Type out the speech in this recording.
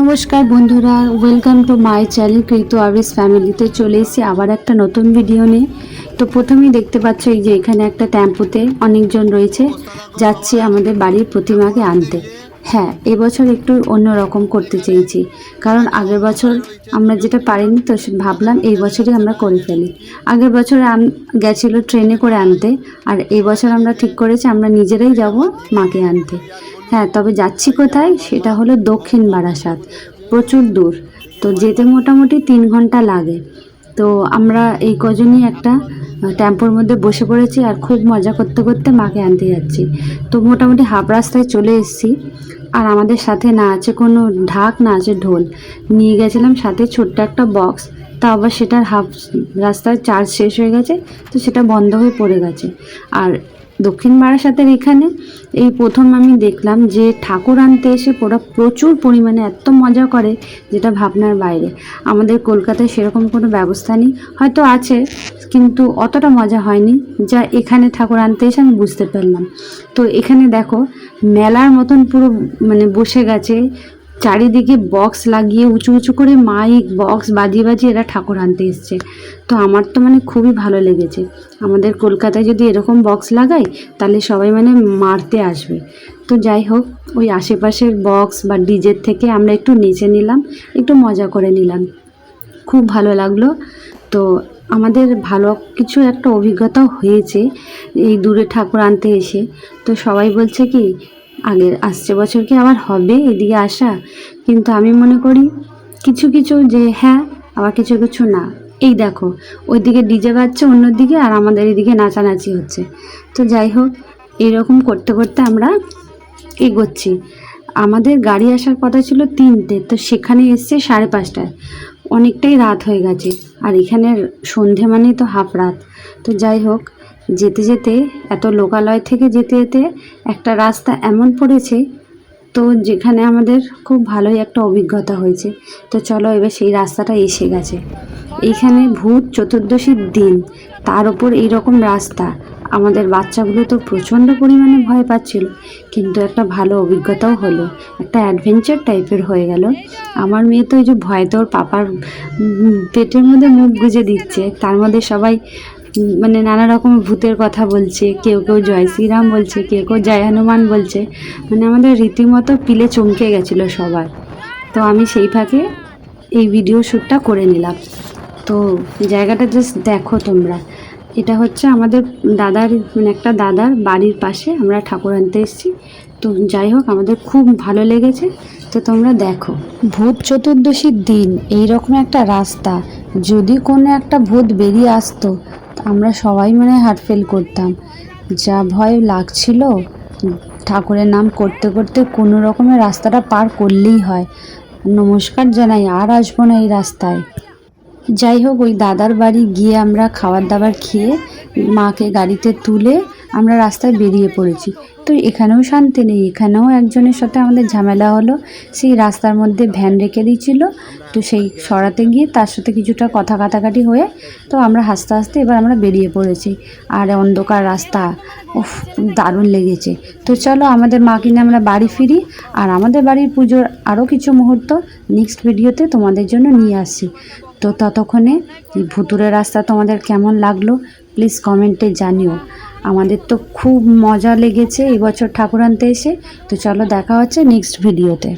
নমস্কার বন্ধুরা welcome to my channel কৃতু আবিস ফ্যামিলিতে চলে এসেছি আবার একটা নতুন ভিডিও নিয়ে। তো প্রথমেই দেখতে পাচ্ছ এই যে এখানে একটা টেম্পুতে অনেকজন রয়েছে, যাচ্ছি আমাদের বাড়ির প্রতিমাকে আনতে। হ্যাঁ এবছর একটু অন্যরকম করতে চেয়েছি, কারণ আগের বছর আমরা যেটা পারিনি, তো ভাবলাম এই বছরই আমরা করে ফেলি। আগের বছর গেছিল ট্রেনে করে আনতে, আর এই বছর আমরা ঠিক করেছি, আমরা নিজেরাই যাব মাকে আনতে। হ্যাঁ তবে যাচ্ছি কোথায়? সেটা হলো দক্ষিণ বারাসাত। প্রচুর দূর। তো যেতে মোটামুটি তিন ঘণ্টা লাগে। তো আমরা এই কজনই একটা টেম্পোর মধ্যে বসে পড়েছি আর খুব মজা করতে করতে মাকে আনতে যাচ্ছি। তো মোটামুটি হাফ রাস্তায় চলে এসেছি। আর আমাদের সাথে না আছে কোনো ঢাক, না আছে ঢোল। নিয়ে গেছিলাম সাথে ছোট্ট একটা বক্স। তা আবার সেটার হাফ রাস্তার চার্জ শেষ হয়ে গেছে, তো সেটা বন্ধ হয়ে পড়ে গেছে। আর দক্ষিণ বারাসাতের এখানে। এই প্রথম আমি দেখলাম যে ঠাকুর আনতে এসে ওরা প্রচুর পরিমাণে এত মজা করে যেটা ভাবনার বাইরে। আমাদের কলকাতায় সেরকম কোনো ব্যবস্থা নেই। হয়তো আছে, কিন্তু অতটা মজা হয়নি যা এখানে ঠাকুর আনতে এসে আমি বুঝতে পারলাম। তো এখানে দেখো, মেলার মতন পুরো মানে বসে গেছে চারিদিকে বক্স লাগিয়ে উঁচু উঁচু করে মাইক বক্স বাজিয়ে বাজিয়ে এরা ঠাকুর আনতে এসছে। তো আমার তো মানে খুবই ভালো লেগেছে। আমাদের কলকাতায় যদি এরকম বক্স লাগাই, তাহলে সবাই মানে মারতে আসবে। তো যাই হোক, ওই আশেপাশের বক্স বা ডিজের থেকে আমরা একটু নেচে নিলাম, একটু মজা করে নিলাম। খুব ভালো লাগল। তো আমাদের ভালো কিছু একটা অভিজ্ঞতাও হয়েছে এই দূরে ঠাকুর আনতে এসে। তো সবাই বলছে কি আগের আসছে বছর কি আবার হবে এদিকে আসা? কিন্তু আমি মনে করি কিছু কিছু যে হ্যাঁ আবার কিছু কিছু না। এই দেখো, ওইদিকে ডিজে বাজছে অন্যদিকে আর আমাদের এদিকে নাচানাচি হচ্ছে। তো যাই হোক, এরকম করতে করতে আমরা এগোচ্ছি। আমাদের গাড়ি আসার কথা ছিল তিনটে, তো সেখানে এসছে সাড়ে পাঁচটায়। অনেকটাই রাত হয়ে গেছে, আর এখানে সন্ধে মানেই তো হাফ রাত। তো যাই হোক যেতে যেতে, এত লোকালয় থেকে যেতে যেতে একটা রাস্তা এমন পড়েছে, তো যেখানে আমাদের খুব ভালোই একটা অভিজ্ঞতা হয়েছে। তো চলো এবার সেই রাস্তাটা এসে গেছে। এইখানে ভূত চতুর্দশীর দিন, তার উপর এইরকম রাস্তা। আমাদের বাচ্চাগুলো তো প্রচণ্ড পরিমাণে ভয় পাচ্ছিল, কিন্তু একটা ভালো অভিজ্ঞতাও হলো। একটা অ্যাডভেঞ্চার টাইপের হয়ে গেল। আমার মেয়ে তো এই যে ভয় তোর পাপার পেটের মধ্যে মুখ গুজে দিচ্ছে, তার মধ্যে সবাই মানে নানা রকম ভূতের কথা বলছে, কেউ কেউ জয় শ্রীরাম বলছে, কেউ কেউ জয় হনুমান বলছে। মানে আমাদের রীতিমতো পিলে চমকে গেছিল সবার। তো আমি সেই ফাঁকে এই ভিডিও শ্যুটটা করে নিলাম। তো জায়গাটা জাস্ট দেখো তোমরা। এটা হচ্ছে আমাদের দাদার মানে একটা দাদার বাড়ির পাশে আমরা ঠাকুর আনতে এসেছি। তো যাই হোক, আমাদের খুব ভালো লেগেছে। তো তোমরা দেখো, ভূত চতুর্দশীর দিন এই রকম একটা রাস্তা। যদি কোনো একটা ভূত বেরিয়ে আসতো আমরা সবাই মানে হার্ট ফেল করতাম। যা ভয় লাগছিল, ঠাকুরের নাম করতে করতে কোনো রকমের রাস্তাটা পার করলেই হয়। নমস্কার জানাই, আর আসব না এই রাস্তায়। যাই হোক, ওই দাদার বাড়ি গিয়ে আমরা খাবার দাবার খেয়ে মাকে গাড়িতে তুলে আমরা রাস্তায় বেরিয়ে পড়েছি। তো এখানেও শান্তি নেই, এখানেও একজনের সাথে আমাদের ঝামেলা হলো। সেই রাস্তার মধ্যে ভ্যান রেখে দিয়েছিল। তো সেই সরাতে গিয়ে তার সাথে কিছুটা কথা কাটাকাটি হয়ে তো আমরা হাসতে হাসতে এবার আমরা বেরিয়ে পড়েছি। আর অন্ধকার রাস্তা, উফ, দারুণ লেগেছে। তো চলো আমাদের মা কিনে আমরা বাড়ি ফিরি। আর আমাদের বাড়ির পুজোর আরও কিছু মুহূর্ত নেক্সট ভিডিওতে তোমাদের জন্য নিয়ে আসছি। তো ততক্ষণে এই ভুতুরে রাস্তা তোমাদের কেমন লাগল প্লিজ কমেন্টে জানিও। আমাদের তো খুব মজা লেগেছে এবছর ঠাকুর আনতে এসে। তো চলো দেখা হচ্ছে নেক্সট ভিডিওতে